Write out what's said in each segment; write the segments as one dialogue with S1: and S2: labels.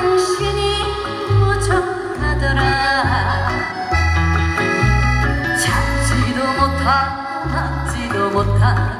S1: 당신이 부족하더라. 찾지도 못한 받지도 못한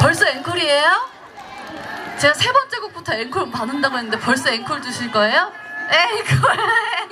S1: 벌써 앵콜이에요? 제가 세 번째 곡부터 앵콜 받는다고 했는데 벌써 앵콜 주실 거예요? 앵콜!